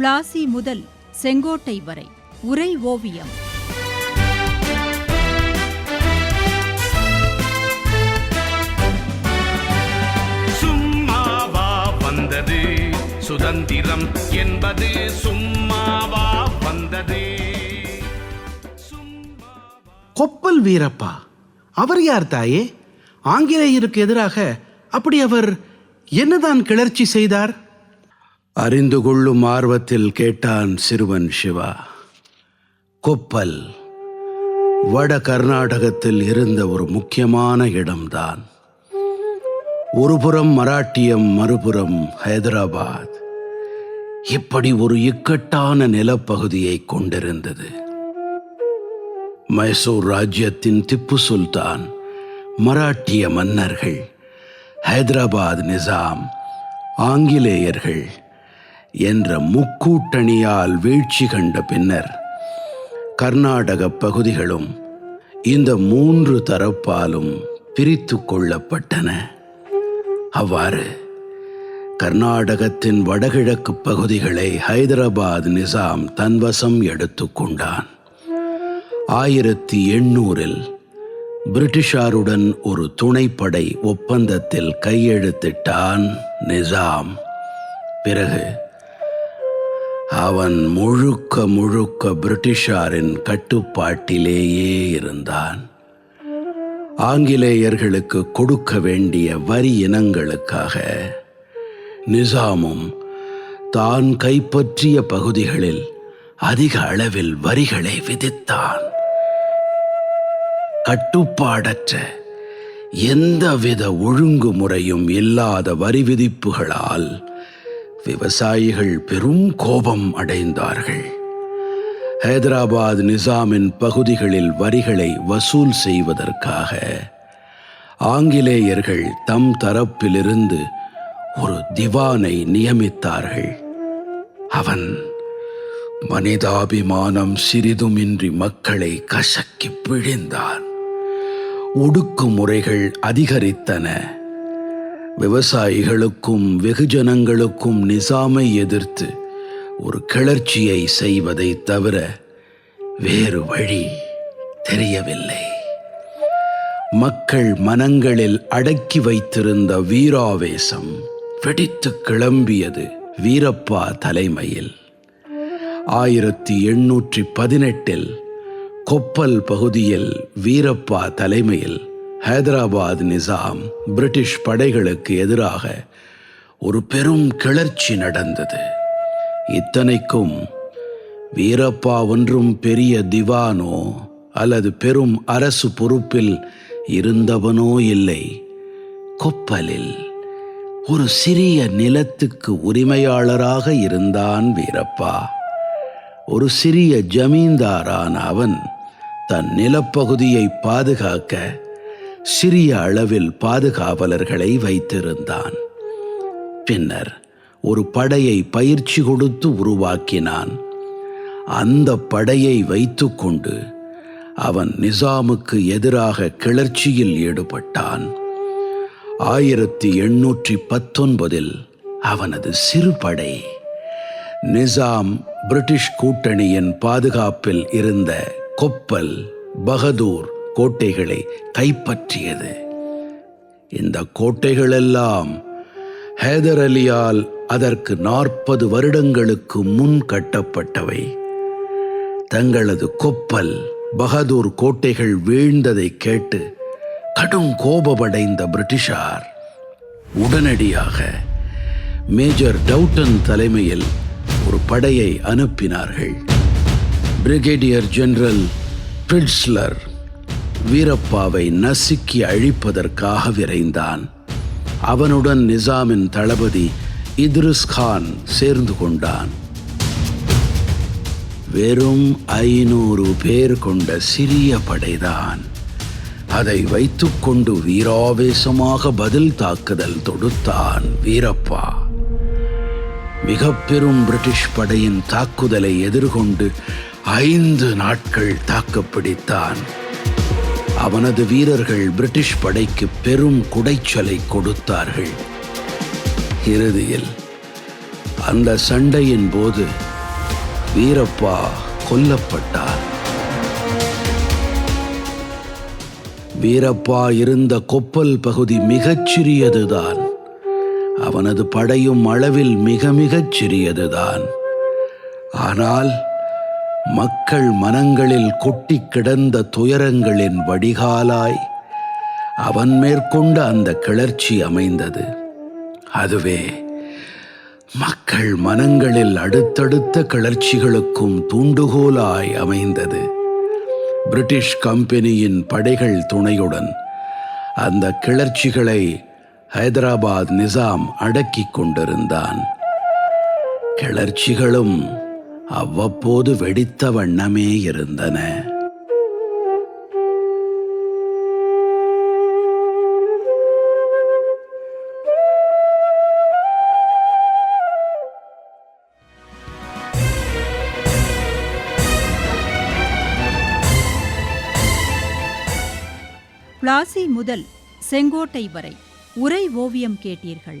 பிளாசி முதல் செங்கோட்டை வரை. உரை ஓவியம். சும்மாவா வந்தது? சுதந்திரம் என்பது சும்மாவா வந்தது? கொப்பல் வீரப்பா அவர் யார் தாயே? ஆங்கிலேயருக்கு எதிராக அப்படி அவர் என்னதான் கிளர்ச்சி செய்தார்? அறிந்து கொள்ளும் ஆர்வத்தில் கேட்டான் சிறுவன் சிவா. கொப்பல் வட கர்நாடகத்தில் இருந்த ஒரு முக்கியமான இடம்தான். ஒருபுறம் மராட்டியம் மறுபுறம் ஹைதராபாத். இப்படி ஒரு இக்கட்டான நிலப்பகுதியை கொண்டிருந்தது. மைசூர் ராஜ்யத்தின் திப்பு சுல்தான் மராட்டிய மன்னர்கள் ஹைதராபாத் நிசாம் ஆங்கிலேயர்கள் என்ற முக்கூட்டணியால் வீழ்ச்சி கண்ட பின்னர் கர்நாடக பகுதிகளும் இந்த மூன்று தரப்பாலும் பிரித்து கொள்ளப்பட்டன. அவ்வாறு கர்நாடகத்தின் வடகிழக்கு பகுதிகளை ஹைதராபாத் நிசாம் தன்வசம் எடுத்துக்கொண்டான் ஆயிரத்தி எண்ணூறில் பிரிட்டிஷாருடன் ஒரு துணைப்படை ஒப்பந்தத்தில் கையெழுத்திட்டான் நிசாம். பிறகு அவன் முழுக்க முழுக்க பிரிட்டிஷாரின் கட்டுப்பாட்டிலேயே இருந்தான். ஆங்கிலேயர்களுக்கு கொடுக்க வேண்டிய வரி இனங்களுக்காக நிசாமும் தான் கைப்பற்றிய பகுதிகளில் அதிக அளவில் வரிகளை விதித்தான். கட்டுப்பாடற்ற எந்தவித ஒழுங்குமுறையும் இல்லாத வரி விதிப்புகளால் விவசாயிகள் பெரும் கோபம் அடைந்தார்கள். ஹைதராபாத் நிசாமின் பகுதிகளில் வரிகளை வசூல் செய்வதற்காக ஆங்கிலேயர்கள் தம் தரப்பிலிருந்து ஒரு திவானை நியமித்தார்கள். அவன் மனிதாபிமானம் சிறிதுமின்றி மக்களை கசக்கி பிழிந்தான். ஒடுக்குமுறைகள் அதிகரித்தன. விவசாயிகளுக்கும் வெகுஜனங்களுக்கும் நிசாமை எதிர்த்து ஒரு கிளர்ச்சியை செய்வதை தவிர வேறு வழி தெரியவில்லை. மக்கள் மனங்களில் அடக்கி வைத்திருந்த வீராவேசம் வெடித்து கிளம்பியது வீரப்பா தலைமையில். ஆயிரத்தி எண்ணூற்றி பதினெட்டில் கொப்பல் பகுதியில் வீரப்பா தலைமையில் ஹைதராபாத் நிசாம் பிரிட்டிஷ் படைகளுக்கு எதிராக ஒரு பெரும் கிளர்ச்சி நடந்தது. இத்தனைக்கும் வீரப்பா ஒன்றும் பெரிய திவானோ அல்லது பெரும் அரசு பொறுப்பில் இருந்தவனோ இல்லை. கொப்பலில் ஒரு சிறிய நிலத்துக்கு உரிமையாளராக இருந்தான் வீரப்பா. ஒரு சிறிய ஜமீன்தாரான அவன் தன் நிலப்பகுதியை பாதுகாக்க சிறிய அளவில் பாதுகாவலர்களை வைத்திருந்தான். பின்னர் ஒரு படையை பயிற்சி கொடுத்து உருவாக்கினான். அந்த படையை வைத்துக்கொண்டு அவன் நிசாமுக்கு எதிராக கிளர்ச்சியில் ஈடுபட்டான். ஆயிரத்தி எண்ணூற்றி பத்தொன்பதில் அவனது சிறுபடை நிசாம் பிரிட்டிஷ் கூட்டணியின் பாதுகாப்பில் இருந்த கொப்பல் பகதூர் கோட்டைகளை கைப்பற்றியது. இந்த கோட்டைகளெல்லாம் ஹேதர் அலியால் அதற்கு நாற்பது வருடங்களுக்கு முன் கட்டப்பட்டவை. தங்களது கொப்பல் பகதூர் கோட்டைகள் வீழ்ந்ததை கேட்டு கடும் கோபமடைந்த பிரிட்டிஷார். உடனடியாக மேஜர் டவுட்டன் தலைமையில் ஒரு படையை அனுப்பினார்கள். Brigadier general பிரிட்ஸ்லர். வீரப்பாவை நசுக்கி அழிப்பதற்காக விரைந்தான். அவனுடன் நிசாமின் தளபதி இத்ரிஸ் கான் சேர்ந்து கொண்டான். வெறும் ஐநூறு பேர் கொண்ட சிறிய படைதான். அதை வைத்துக்கொண்டு வீராவேசமாக பதில் தாக்குதல் தொடுத்தான் வீரப்பா. மிக பெரும் பிரிட்டிஷ் படையின் தாக்குதலை எதிர்கொண்டு ஐந்து நாட்கள் தாக்குப்பிடித்தான் அவனது வீரர்கள் பிரிட்டிஷ் படைக்கு பெரும் குடைச்சலை கொடுத்தார்கள். இறுதியில் அந்த சண்டையின் போது வீரப்பா கொல்லப்பட்டார். வீரப்பா இருந்த கொப்பல் பகுதி மிகச் சிறியதுதான். அவனது படையும் அளவில் மிக மிகச் சிறியதுதான். ஆனால் மக்கள் மனங்களில் கொட்டிக் கிடந்த துயரங்களின் வடிகாலாய் அவன் மேற்கொண்ட அந்த கிளர்ச்சி அமைந்தது. அதுவே மக்கள் மனங்களில் அடுத்தடுத்த கிளர்ச்சிகளுக்கும் தூண்டுகோலாய் அமைந்தது. பிரிட்டிஷ் கம்பெனியின் படைகள் துணையுடன் அந்த கிளர்ச்சிகளை ஹைதராபாத் நிசாம் அடக்கிக் கொண்டிருந்தான். கிளர்ச்சிகளும் அவ்வப்போது வெடித்த வண்ணமே இருந்தன. பிளாசி முதல் செங்கோட்டை வரை உரை ஓவியம் கேட்டீர்கள்.